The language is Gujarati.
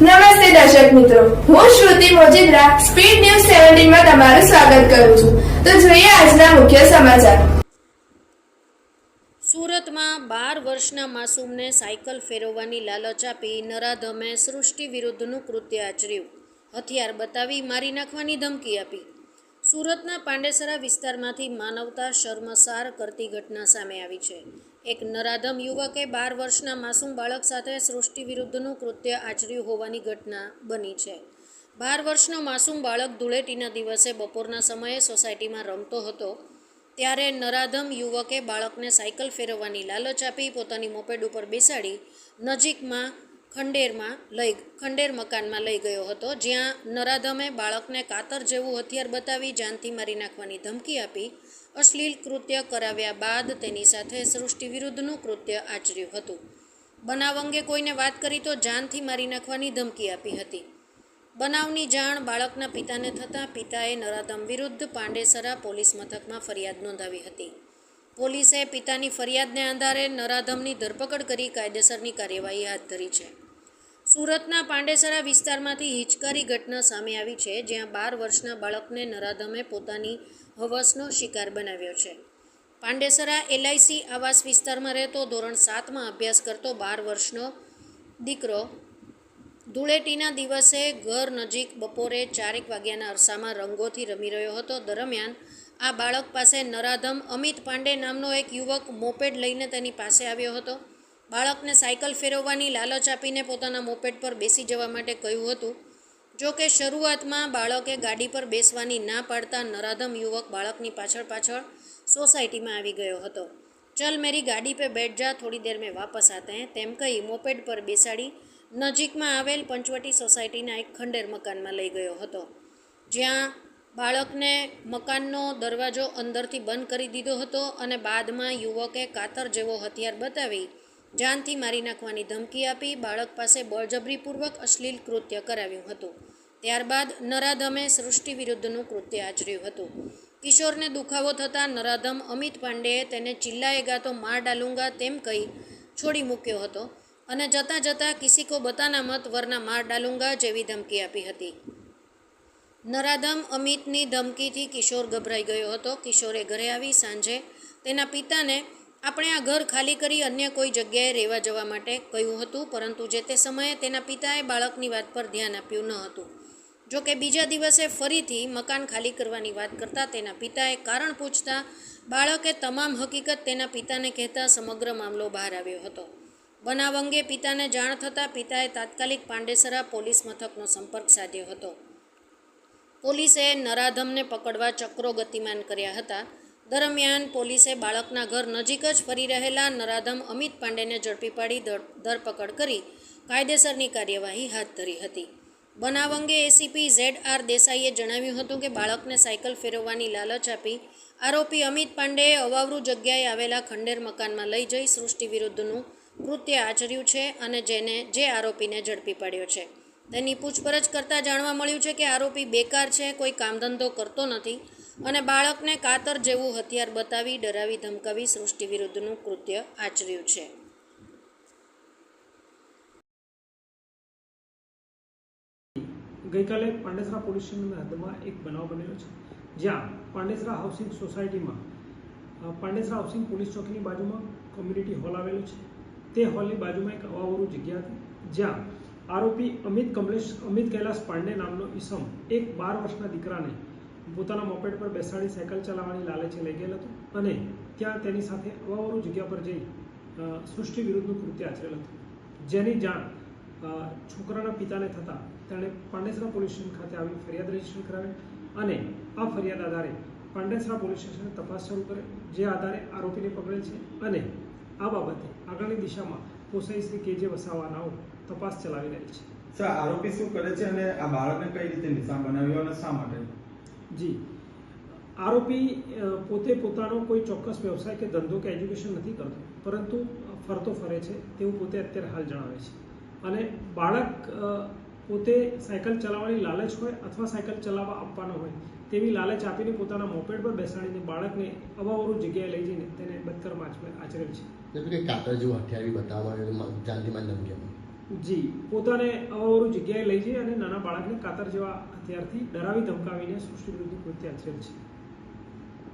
નમસ્તે દર્શક મિત્રો. હું શ્રુતિ મોજીદ્રા, સ્પીડ ન્યૂઝ સેવન્ટીનમાં તમારું સ્વાગત કરું છું. તો જોઈએ આજના મુખ્ય સમાચાર. સુરતમાં બાર વર્ષના માસૂમને સાયકલ ફેરવવાની લાલચ આપી નરાધમે સૃષ્ટિ વિરુદ્ધનું કૃત્ય આચર્યું. હથિયાર બતાવી મારી નાખવાની ધમકી આપી. સુરતના પાંડેસરા વિસ્તારમાંથી માનવતા શર્મસાર કરતી ઘટના સામે આવી છે. એક નરાધમ યુવકે બાર વર્ષના માસૂમ બાળક સાથે સૃષ્ટિ વિરુદ્ધનું કૃત્ય આચર્યું હોવાની ઘટના બની છે. બાર વર્ષનો માસૂમ બાળક ધૂળેટીના દિવસે બપોરના સમયે સોસાયટીમાં રમતો હતો. ત્યારે નરાધમ યુવકે બાળકને સાયકલ ફેરવવાની લાલચ આપી પોતાની મોપેડ ઉપર બેસાડી નજીકમાં ખંડેરમાં લઈ, ખંડેર મકાનમાં લઈ ગયો હતો, જ્યાં નરાધમે બાળકને કાતર જેવું હથિયાર બતાવી જાનથી મારી નાખવાની ધમકી આપી. અશ્લીલ કૃત્ય કરાવ્યા બાદ તેની સાથે સૃષ્ટિ વિરુદ્ધનું કૃત્ય આચર્યું હતું. બનાવ અંગે કોઈને વાત કરી તો જાનથી મારી નાખવાની ધમકી આપી હતી. બનાવની જાણ બાળકના પિતાને થતાં પિતાએ નરાધમ વિરુદ્ધ પાંડેસરા પોલીસ મથકમાં ફરિયાદ નોંધાવી હતી. પોલીસે પિતાની ફરિયાદને આધારે નરાધમની ધરપકડ કરી કાયદેસરની કાર્યવાહી હાથ ધરી છે. સુરતના પાંડેસરા વિસ્તારમાંથી હિચકારી ઘટના સામે આવી છે, જ્યાં બાર વર્ષના બાળકને નરાધમે પોતાની હવસનો શિકાર બનાવ્યો છે. પાંડેસરા એલઆઈસી આવાસ વિસ્તારમાં રહેતો ધોરણ સાતમાં અભ્યાસ કરતો બાર વર્ષનો દીકરો ધૂળેટીના દિવસે ઘર નજીક બપોરે ચારેક વાગ્યાના અરસામાં રંગોથી રમી રહ્યો હતો. દરમિયાન આ બાળક પાસે નરાધમ અમિત પાંડે નામનો એક યુવક મોપેડ લઈને તેની પાસે આવ્યો હતો. બાળકને સાયકલ ફેરવવાની લાલચ આપીને પોતાના મોપેડ પર બેસી જવા માટે કહ્યું હતું. જો કે શરૂઆતમાં બાળકે ગાડી પર બેસવાની ના પાડતા નરાધમ યુવક બાળકની પાછળ પાછળ સોસાયટીમાં આવી ગયો હતો. ચલ મેરી ગાડી પે બેઠ જા, થોડી દેર મેં વાપસ આતે તેમ કહી મોપેડ પર બેસાડી નજીકમાં આવેલ પંચવટી સોસાયટીના એક ખંડેર મકાનમાં લઈ ગયો હતો. જ્યાં બાળકને મકાનનો દરવાજો અંદરથી બંધ કરી દીધો હતો અને બાદમાં યુવકે કાતર જેવો હથિયાર બતાવી જાનથી મારી નાખવાની ધમકી આપી બાળક પાસે બળજબરીપૂર્વક અશ્લીલ કૃત્ય કરાવ્યું હતું. ત્યારબાદ નરાધમે સૃષ્ટિ વિરુદ્ધનું કૃત્ય આચર્યું હતું. કિશોરને દુખાવો થતાં નરાધમ અમિત પાંડેએ તેને ચિલ્લાએ ગાતો માર ડાલુંગા તેમ કહી છોડી મૂક્યો હતો અને જતાં જતાં કિસીકો બતાના મત વરના માર ડાલુંગા જેવી ધમકી આપી હતી. નરાધમ અમિતની ધમકીથી કિશોર ગભરાઈ ગયો હતો. કિશોરે ઘરે આવી સાંજે તેના પિતાને આપણે આ ઘર ખાલી કરી અન્ય કોઈ જગ્યાએ રહેવા જવા માટે કહ્યું હતું, પરંતુ જે તે સમયે તેના પિતાએ બાળકની વાત પર ધ્યાન આપ્યું ન હતું. જો કે બીજા દિવસે ફરીથી મકાન ખાલી કરવાની વાત કરતાં તેના પિતાએ કારણ પૂછતા, બાળકે તમામ હકીકત તેના પિતાને કહેતા સમગ્ર મામલો બહાર આવ્યો હતો. બનાવ અંગે પિતાને જાણ થતાં પિતાએ તાત્કાલિક પાંડેસરા પોલીસ મથકનો સંપર્ક સાધ્યો હતો. પોલીસે નરાધમને પકડવા ચક્રો ગતિમાન કર્યા હતા. દરમિયાન પોલીસે બાળકના ઘર નજીક જ ફરી રહેલા નરાધમ અમિત પાંડેને ઝડપી પાડી ધરપકડ કરી કાયદેસરની કાર્યવાહી હાથ ધરી હતી. બનાવ અંગે એસીપી ઝેડ આર દેસાઈએ જણાવ્યું હતું કે, બાળકને સાયકલ ફેરવવાની લાલચ આપી આરોપી અમિત પાંડેએ અવાવરૂ જગ્યાએ આવેલા ખંડેર મકાનમાં લઈ જઈ સૃષ્ટિ વિરુદ્ધનું કૃત્ય આચર્યું છે અને જેને, જે આરોપીને ઝડપી પાડ્યો છે. તેની પૂછપરછ કરતાં જાણવા મળ્યું છે કે, આરોપી બેકાર છે, કોઈ કામધંધો કરતો નથી અને બાળકને કાતર જેવું હથિયાર બતાવી ડરાવી ધમકાવી સૃષ્ટિ વિરુદ્ધનું કૃત્ય આચર્યું છે. ગઈકાલે પાંડેસરા પોલીસ સ્ટેશનની હદમાં એક બનાવ બનેલો છે, જ્યાં પાંડેસરા હાઉસિંગ સોસાયટીમાં પાંડેસરા હાઉસિંગ પોલીસ ચોકીની બાજુમાં કોમ્યુનિટી હોલ આવેલો છે. તે હોલની બાજુમાં એક અવાવરું જગ્યા હતી, જ્યાં આરોપી અમિત કમલેશ, અમિત કૈલાસ પાંડે નામનો ઈસમ એક બાર વર્ષના દીકરાને પોતાના મોપેડ પર બેસાડી સાયકલ ચલાવવાની લાલચે લઈ ગયેલ હતો અને ત્યાં તેની સાથે અવાવરું જગ્યા પર જઈ સૃષ્ટિ વિરુદ્ધનું કૃત્ય આચરેલ હતું. જેની જાણ છોકરાના પિતાને થતાં તેણે પાંડેસરા પોલીસ સ્ટેશન ખાતે આવી ફરિયાદ રજિસ્ટર કરાવી અને આ ફરિયાદ આધારે પાંડેસરા પોલીસ સ્ટેશને તપાસ શરૂ કરે, જે આધારે આરોપીને પકડેલ છે અને આ બાબતે આગળની દિશામાં પોસાઈ શ્રી કે જે વસાવાનાઓ તપાસ ચલાવી રહી છે. આરોપી શું કરે છે અને આ બાળકને કઈ રીતે નિશાન બનાવ્યો અને શા માટે? જી. આરોપી પોતે પોતાનો કોઈ ચોક્કસ વ્યવસાય કે ધંધો કે એજ્યુકેશન નથી કરતો, પરંતુ ફરતો ફરે છે, તેવું પોતે અત્યારે હાલ જણાવે છે. અને બાળક પોતે સાયકલ ચલાવવાની લાલચ હોય અથવા સાયકલ ચલાવવા આપવાનો હોય, તેવી લાલચ આપીને પોતાના મોપેડ પર બેસાડીને બાળકને અવાવરું જગ્યાએ લઈ જઈને તેને આચરે- આચરેલ છે. કાતર જેવું હથિયારી બતાવવા જાનથી આપી જી, પોતાને અવાવરું જગ્યાએ લઈ જઈ અને નાના બાળકને કાતર જેવા હથિયારથી ડરાવી ધમકાવીને સૃષ્ટિ વિરુદ્ધ કૃત્ય આચરેલ છે.